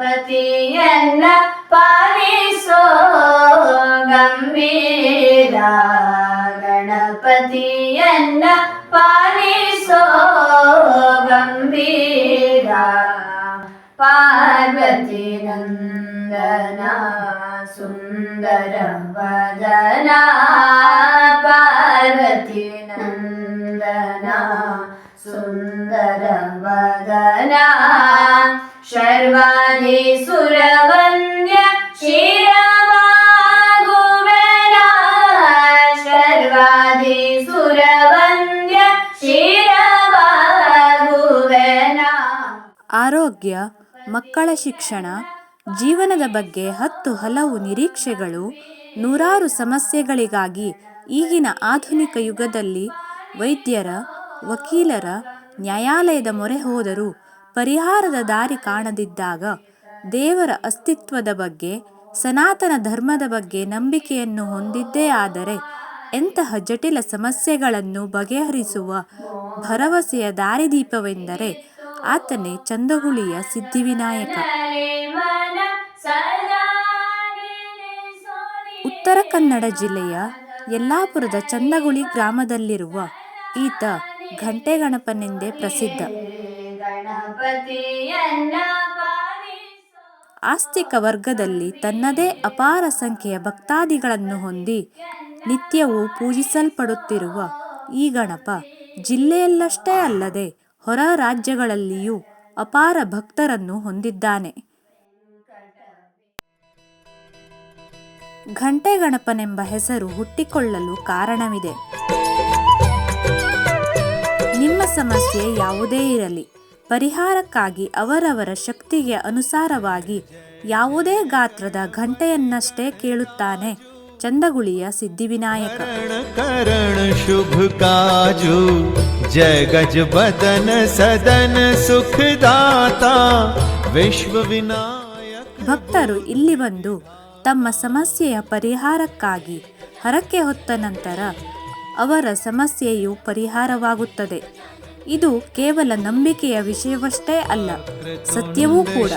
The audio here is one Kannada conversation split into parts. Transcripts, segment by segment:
ഗണപതിയെന്ന പാലിസോ ഗംഭീര ഗണപതിയെന്ന പാലിസോ ഗംഭീര പാർവതി നന്ദന സുന്ദര വദന പാർവതി നന്ദന സുന്ദര വദന शर्वा ಆರೋಗ್ಯ, ಮಕ್ಕಳ ಶಿಕ್ಷಣ, ಜೀವನದ ಬಗ್ಗೆ ಹತ್ತು ಹಲವು ನಿರೀಕ್ಷೆಗಳು, ನೂರಾರು ಸಮಸ್ಯೆಗಳಿಗಾಗಿ ಈಗಿನ ಆಧುನಿಕ ಯುಗದಲ್ಲಿ ವೈದ್ಯರ, ವಕೀಲರ, ನ್ಯಾಯಾಲಯದ ಮೊರೆ ಹೋದರೂ ಪರಿಹಾರದ ದಾರಿ ಕಾಣದಿದ್ದಾಗ ದೇವರ ಅಸ್ತಿತ್ವದ ಬಗ್ಗೆ, ಸನಾತನ ಧರ್ಮದ ಬಗ್ಗೆ ನಂಬಿಕೆಯನ್ನು ಹೊಂದಿದ್ದೇ ಆದರೆ, ಎಂತಹ ಜಟಿಲ ಸಮಸ್ಯೆಗಳನ್ನು ಬಗೆಹರಿಸುವ ಭರವಸೆಯ ದಾರಿದೀಪವೆಂದರೆ ಆತನೇ ಚಂದಗುಳಿಯ ಸಿದ್ಧಿವಿನಾಯಕ. ಉತ್ತರ ಕನ್ನಡ ಜಿಲ್ಲೆಯ ಯಲ್ಲಾಪುರದ ಚಂದಗುಳಿ ಗ್ರಾಮದಲ್ಲಿರುವ ಈತ ಘಂಟೆಗಣಪನೆಂದೇ ಪ್ರಸಿದ್ಧ. ಗಣಪತಿಯನ್ನ ಪಾಲಿಸೋ ಆಸ್ತಿಕ ವರ್ಗದಲ್ಲಿ ತನ್ನದೇ ಅಪಾರ ಸಂಖ್ಯೆಯ ಭಕ್ತಾದಿಗಳನ್ನು ಹೊಂದಿ ನಿತ್ಯವೂ ಪೂಜಿಸಲ್ಪಡುತ್ತಿರುವ ಈ ಗಣಪ ಜಿಲ್ಲೆಯಲ್ಲಷ್ಟೇ ಅಲ್ಲದೆ ಹೊರ ರಾಜ್ಯಗಳಲ್ಲಿಯೂ ಅಪಾರ ಭಕ್ತರನ್ನು ಹೊಂದಿದ್ದಾನೆ. ಘಂಟೆ ಗಣಪನೆಂಬ ಹೆಸರು ಹುಟ್ಟಿಕೊಳ್ಳಲು ಕಾರಣವಿದೆ. ನಿಮ್ಮ ಸಮಸ್ಯೆ ಯಾವುದೇ ಇರಲಿ. ಪರಿಹಾರಕ್ಕಾಗಿ ಅವರವರ ಶಕ್ತಿಗೆ ಅನುಸಾರವಾಗಿ ಯಾವುದೇ ಗಾತ್ರದ ಘಂಟೆಯನ್ನಷ್ಟೇ ಕೇಳುತ್ತಾನೆ. ಚಂದಗುಳಿಯ ಸಿದ್ಧಿವಿನಾಯಕ. ಶುಭ ಕಾಜು ಜಯ ಬದನ ಸದನ ಸುಖದಾತ ಭಕ್ತರು ಇಲ್ಲಿ ಬಂದು ತಮ್ಮ ಸಮಸ್ಯೆಯ ಪರಿಹಾರಕ್ಕಾಗಿ ಹರಕೆ ಹೊತ್ತ ನಂತರ ಅವರ ಸಮಸ್ಯೆಯು ಪರಿಹಾರವಾಗುತ್ತದೆ. ಇದು ಕೇವಲ ನಂಬಿಕೆಯ ವಿಷಯವಷ್ಟೇ ಅಲ್ಲ ಸತ್ಯವೂ ಕೂಡ.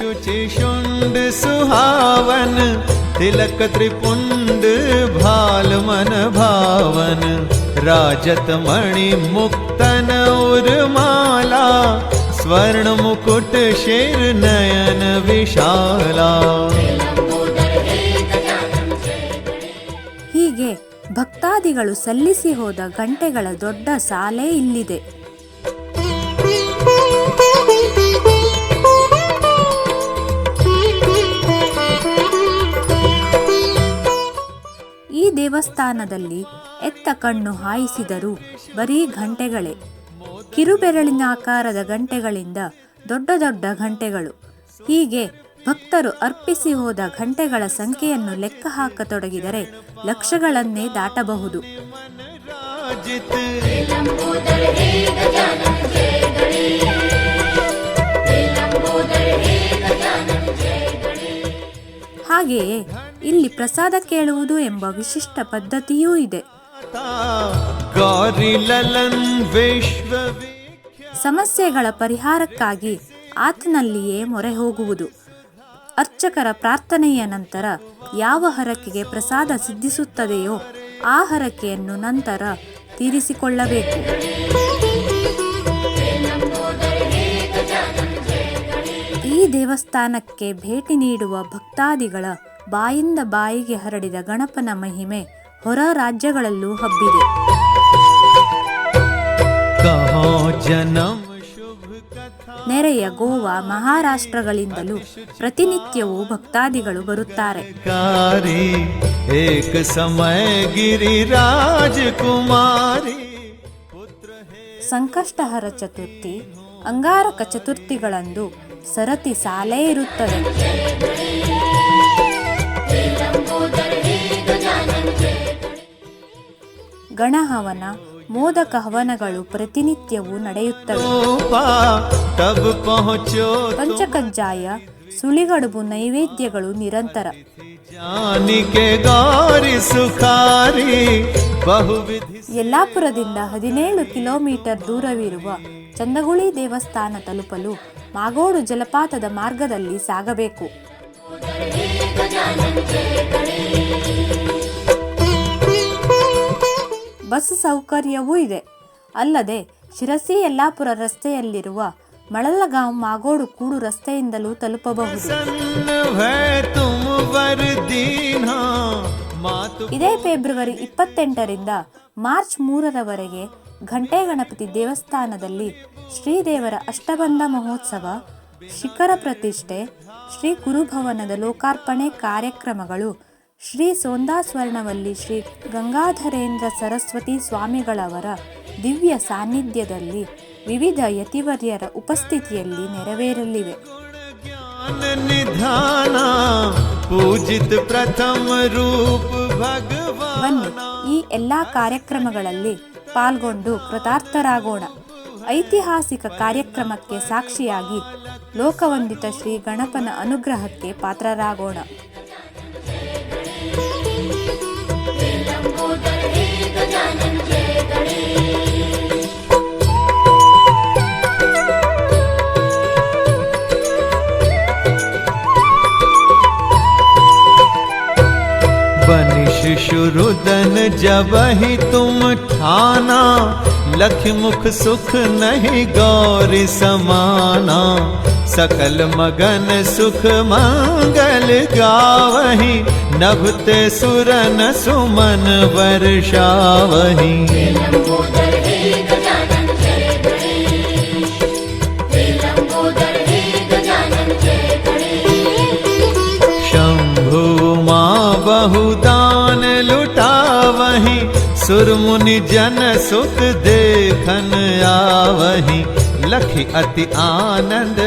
ಸುಹಾವನ ತಿಲಕ ತ್ರಿಪುಂಡ ಭಾಲಮನ ಭಾವನ ರಾಜತ ಮಣಿ ಮುಕ್ತನ ಉರ್ಮಾಲಾ ಸ್ವರ್ಣ ಮುಕುಟ ಶೇರ್ ನಯನ ವಿಶಾಲಾ. ಹೀಗೆ ಭಕ್ತಾದಿಗಳು ಸಲ್ಲಿಸಿ ಹೋದ ಗಂಟೆಗಳ ದೊಡ್ಡ ಸಾಲೇ ಇಲ್ಲಿದೆ. ದೇವಸ್ಥಾನದಲ್ಲಿ ಎತ್ತ ಕಣ್ಣು ಹಾಯಿಸಿದರೂ ಬರೀ ಘಂಟೆಗಳೇ. ಕಿರುಬೆರಳಿನ ಆಕಾರದ ಗಂಟೆಗಳಿಂದ ದೊಡ್ಡ ದೊಡ್ಡ ಘಂಟೆಗಳು. ಹೀಗೆ ಭಕ್ತರು ಅರ್ಪಿಸಿ ಹೋದ ಘಂಟೆಗಳ ಸಂಖ್ಯೆಯನ್ನು ಲೆಕ್ಕ ಹಾಕತೊಡಗಿದರೆ ಲಕ್ಷಗಳನ್ನೇ ದಾಟಬಹುದು. ಹಾಗೆಯೇ ಇಲ್ಲಿ ಪ್ರಸಾದ ಕೇಳುವುದು ಎಂಬ ವಿಶಿಷ್ಟ ಪದ್ಧತಿಯೂ ಇದೆ. ಸಮಸ್ಯೆಗಳ ಪರಿಹಾರಕ್ಕಾಗಿ ಆತನಲ್ಲಿಯೇ ಮೊರೆ ಹೋಗುವುದು. ಅರ್ಚಕರ ಪ್ರಾರ್ಥನೆಯ ನಂತರ ಯಾವ ಹರಕೆಗೆ ಪ್ರಸಾದ ಸಿದ್ಧಿಸುತ್ತದೆಯೋ ಆ ಹರಕೆಯನ್ನು ನಂತರ ತೀರಿಸಿಕೊಳ್ಳಬೇಕು. ಈ ದೇವಸ್ಥಾನಕ್ಕೆ ಭೇಟಿ ನೀಡುವ ಭಕ್ತಾದಿಗಳ ಬಾಯಿಂದ ಬಾಯಿಗೆ ಹರಡಿದ ಗಣಪನ ಮಹಿಮೆ ಹೊರ ರಾಜ್ಯಗಳಲ್ಲೂ ಹಬ್ಬಿದೆ. ನೆರೆಯ ಗೋವಾ ಮಹಾರಾಷ್ಟ್ರಗಳಿಂದಲೂ ಪ್ರತಿನಿತ್ಯವೂ ಭಕ್ತಾದಿಗಳು ಬರುತ್ತಾರೆ. ಸಂಕಷ್ಟಹರ ಚತುರ್ಥಿ ಅಂಗಾರಕ ಚತುರ್ಥಿಗಳಂದು ಸರತಿ ಸಾಲೇ ಇರುತ್ತದೆ. ಗಣಹವನ, ಮೋದಕ ಹವನಗಳು ಪ್ರತಿನಿತ್ಯವೂ ನಡೆಯುತ್ತವೆ. ಪಂಚಕಜ್ಜಾಯ ಸುಳಿಗಡುಬು ನೈವೇದ್ಯಗಳು ನಿರಂತರ. ಯಲ್ಲಾಪುರದಿಂದ ಹದಿನೇಳು ಕಿಲೋಮೀಟರ್ ದೂರವಿರುವ ಚಂದಗುಳಿ ದೇವಸ್ಥಾನ ತಲುಪಲು ಮಾಗೋಡು ಜಲಪಾತದ ಮಾರ್ಗದಲ್ಲಿ ಸಾಗಬೇಕು. ಬಸ್ ಸೌಕರ್ಯವೂ ಇದೆ. ಅಲ್ಲದೆ ಶಿರಸಿ ಯಲ್ಲಾಪುರ ರಸ್ತೆಯಲ್ಲಿರುವ ಮಳಲಗಾಂವ್ ಮಾಗೋಡು ಕೂಡು ರಸ್ತೆಯಿಂದಲೂ ತಲುಪಬಹುದು. ಇದೇ ಫೆಬ್ರವರಿ ಇಪ್ಪತ್ತೆಂಟರಿಂದ ಮಾರ್ಚ್ ಮೂರರವರೆಗೆ ಘಂಟೆ ಗಣಪತಿ ದೇವಸ್ಥಾನದಲ್ಲಿ ಶ್ರೀದೇವರ ಅಷ್ಟಬಂಧ ಮಹೋತ್ಸವ, ಶಿಖರ ಪ್ರತಿಷ್ಠೆ, ಶ್ರೀ ಗುರುಭವನದ ಲೋಕಾರ್ಪಣೆ ಕಾರ್ಯಕ್ರಮಗಳು ಶ್ರೀ ಸೋಂದಾಸ್ವರ್ಣವಲ್ಲಿ ಶ್ರೀ ಗಂಗಾಧರೇಂದ್ರ ಸರಸ್ವತಿ ಸ್ವಾಮಿಗಳವರ ದಿವ್ಯ ಸಾನ್ನಿಧ್ಯದಲ್ಲಿ ವಿವಿಧ ಯತಿವರ್ಯರ ಉಪಸ್ಥಿತಿಯಲ್ಲಿ ನೆರವೇರಲಿವೆ. ನಿಧಾನ ಈ ಎಲ್ಲ ಕಾರ್ಯಕ್ರಮಗಳಲ್ಲಿ ಪಾಲ್ಗೊಂಡು ಕೃತಾರ್ಥರಾಗೋಣ. ಐತಿಹಾಸಿಕ ಕಾರ್ಯಕ್ರಮಕ್ಕೆ ಸಾಕ್ಷಿಯಾಗಿ ಲೋಕವಂದಿತ ಶ್ರೀ ಗಣಪನ ಅನುಗ್ರಹಕ್ಕೆ ಪಾತ್ರರಾಗೋಣ. जब ही तुम ठाना लख मुख सुख नहीं गौर समाना। सकल मगन सुख मंगल गावही नभते सुरन सुमन वर्षावही। शंभु माँ बहुदान लुटावही मुनि जन सुख लखी अति आनंद